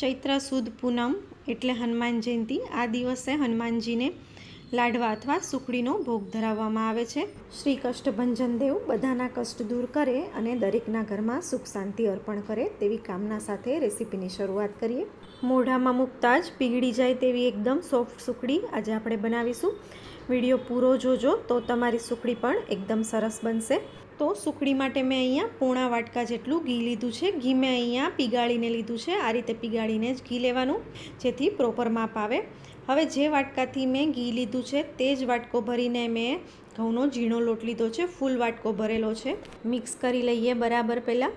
ચૈત્ર સુદ પૂનમ એટલે હનુમાન જયંતિ. આ દિવસે હનુમાનજીને લાડવા અથવા સુખડીનો ભોગ ધરાવવામાં આવે છે. શ્રી કષ્ટભંજન દેવ બધાના કષ્ટ દૂર કરે અને દરેકના ઘરમાં સુખ શાંતિ અર્પણ કરે તેવી કામના સાથે રેસીપીની શરૂઆત કરીએ. મોઢામાં મૂકતા જ પીગળી જાય તેવી એકદમ સોફ્ટ સુખડી આજે આપણે બનાવીશું. વીડિયો પૂરો જોજો તો તમારી સુખડી પણ એકદમ સરસ બનશે. તો સુખડી માટે મેં અહીંયા પોણા વાટકા જેટલું ઘી લીધું છે. ઘી મેં અહીંયા પીગાળીને લીધું છે. આ રીતે પીગાળીને જ ઘી લેવાનું, જેથી પ્રોપર માપ આવે. હવે જે વાટકાથી મેં ઘી લીધું છે તે જ વાટકો ભરીને મેં ઘઉંનો ઝીણો લોટ લીધો છે. ફૂલ વાટકો ભરેલો છે. મિક્સ કરી લઈએ બરાબર પહેલાં.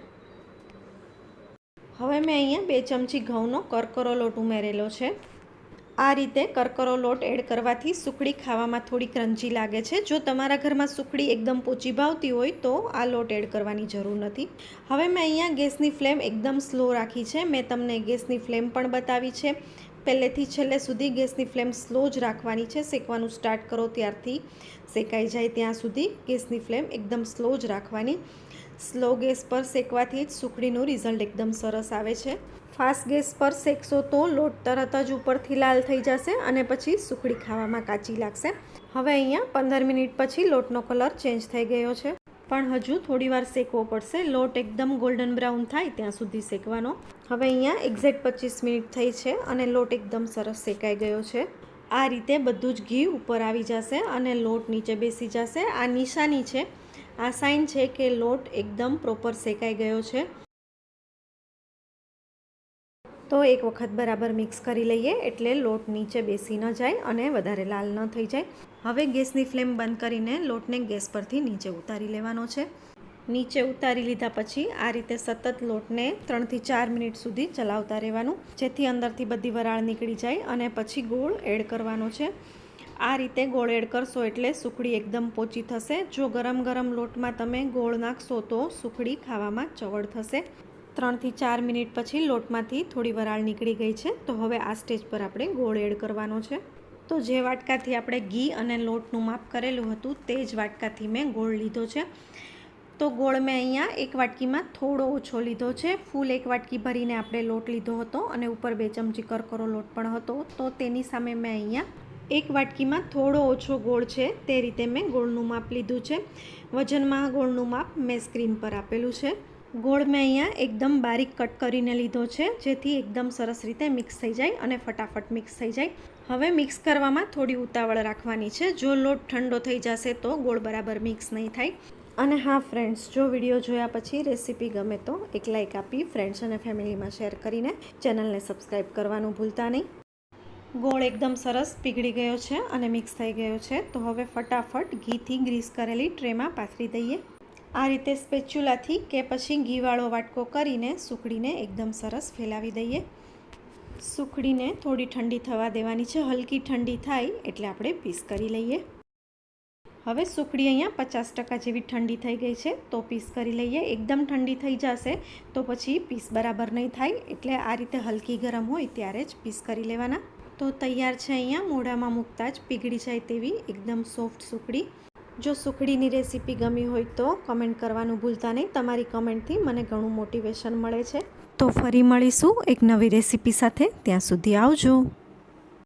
હવે મેં અહીંયા બે ચમચી ઘઉંનો કરકરો લોટ ઉમેરેલો છે. આ રીતે કરકરો લોટ એડ કરવાથી સુખડી ખાવામાં થોડી ક્રંચી લાગે છે. જો તમારા ઘરમાં સુખડી એકદમ પોચી ભાવતી હોય તો આ લોટ એડ કરવાની જરૂર નથી. હવે મેં અહીંયા ગેસની ફ્લેમ એકદમ સ્લો રાખી છે. મેં તમને ગેસની ફ્લેમ પણ બતાવી છે. પહેલેથી છેલ્લે સુધી ગેસની ફ્લેમ સ્લો જ રાખવાની છે. શેકવાનું સ્ટાર્ટ કરો ત્યારથી શેકાઈ જાય ત્યાં સુધી ગેસની ફ્લેમ એકદમ સ્લો જ રાખવાની. સ્લો ગેસ પર શેકવાથી જ સુખડીનું રિઝલ્ટ એકદમ સરસ આવે છે. ફાસ્ટ ગેસ પર શેકશો તો લોટ તરત જ ઉપરથી લાલ થઈ જશે અને પછી સુખડી ખાવામાં કાચી લાગશે. હવે અહીંયા પંદર મિનિટ પછી લોટનો કલર ચેન્જ થઈ ગયો છે. પણ હજુ થોડી વાર શેકવો પડશે. લોટ એકદમ ગોલ્ડન બ્રાઉન થાય ત્યાં સુધી શેકવાનો. હવે અહીંયા એક્ઝેક્ટ પચીસ મિનિટ થઈ છે અને લોટ એકદમ સરસ શેકાઈ ગયો છે. આ રીતે બધું જ ઘી ઉપર આવી જશે અને લોટ નીચે બેસી જશે. આ નિશાની છે. આ સાઇન છે કે લોટ એકદમ પ્રોપર શેકાઈ ગયો છે. તો એક વખત બરાબર મિક્સ કરી લઈએ એટલે લોટ નીચે બેસી ન જાય અને વધારે લાલ ન થઈ જાય. હવે ગેસની ફ્લેમ બંધ કરીને લોટને ગેસ પરથી નીચે ઉતારી લેવાનો છે. નીચે ઉતારી લીધા પછી આ રીતે સતત લોટને ત્રણથી ચાર મિનિટ સુધી ચલાવતા રહેવાનું, જેથી અંદરથી બધી વરાળ નીકળી જાય અને પછી ગોળ એડ કરવાનો છે. આ રીતે ગોળ એડ કરશો એટલે સુખડી એકદમ પોચી થશે. જો ગરમ ગરમ લોટમાં તમે ગોળ નાખશો તો સુખડી ખાવામાં ચવડ થશે. ત્રણથી ચાર મિનિટ પછી લોટમાંથી થોડી વરાળ નીકળી ગઈ છે. તો હવે આ સ્ટેજ પર આપણે ગોળ એડ કરવાનો છે. તો જે વાટકાથી આપણે ઘી અને લોટનું માપ કરેલું હતું તે જ વાટકાથી મેં ગોળ લીધો છે. તો ગોળ મેં અહીંયા એક વાટકીમાં થોડો ઓછો લીધો છે. ફૂલ એક વાટકી ભરીને આપણે લોટ લીધો હતો અને ઉપર બે ચમચી કરકરો લોટ પણ હતો. તો તેની સામે મેં અહીંયા એક વાટકીમાં થોડો ઓછો ગોળ છે. તે રીતે મેં ગોળનું માપ લીધું છે. વજનમાં ગોળનું માપ મેં સ્ક્રીન પર આપેલું છે. ગોળ મેં અહીંયા એકદમ બારીક કટ કરીને લીધો છે, જેથી એકદમ સરસ રીતે મિક્સ થઈ જાય અને ફટાફટ મિક્સ થઈ જાય. હવે મિક્સ કરવામાં થોડી ઉતાવળ રાખવાની છે. જો લોટ ઠંડો થઈ જશે તો ગોળ બરાબર મિક્સ નહીં થાય. અને હા ફ્રેન્ડ્સ જો વીડિયો જોયા પછી રેસીપી ગમે તો એક લાઇક આપી ફ્રેન્ડ્સ અને ફેમિલીમાં શેર કરીને ચેનલને સબસ્ક્રાઈબ કરવાનું ભૂલતા નહીં. ગોળ એકદમ સરસ પીગળી ગયો છે અને મિક્સ થઈ ગયો છે. તો હવે ફટાફટ ઘીથી ગ્રીસ કરેલી ટ્રેમાં પાથરી દઈએ. આ રીતે સ્પેચ્યુલાથી કે પછી ઘીવાળો વાટકો કરીને સુખડીને એકદમ સરસ ફેલાવી દઈએ. સુખડીને થોડી ઠંડી થવા દેવાની છે, હલકી ઠંડી થાય એટલે આપણે પીસ કરી લઈએ. હવે સુખડી અહીંયા પચાસ ટકા જેવી ઠંડી થઈ ગઈ છે, તો પીસ કરી લઈએ. એકદમ ઠંડી થઈ જશે તો પછી પીસ બરાબર નહીં થાય એટલે આ રીતે હલકી ગરમ હોય ત્યારે જ પીસ કરી લેવાના. તો તૈયાર છે અહીંયા, મોઢામાં મૂકતા જ પીગળી જાય તેવી એકદમ સોફ્ટ સુખડી. જો સુખડીની રેસીપી ગમી હોય તો કમેન્ટ કરવાનું ભૂલતા નહીં. તમારી કમેન્ટથી મને ઘણું મોટિવેશન મળે છે. તો ફરી મળીશું એક નવી રેસીપી સાથે. ત્યાં સુધી આવજો.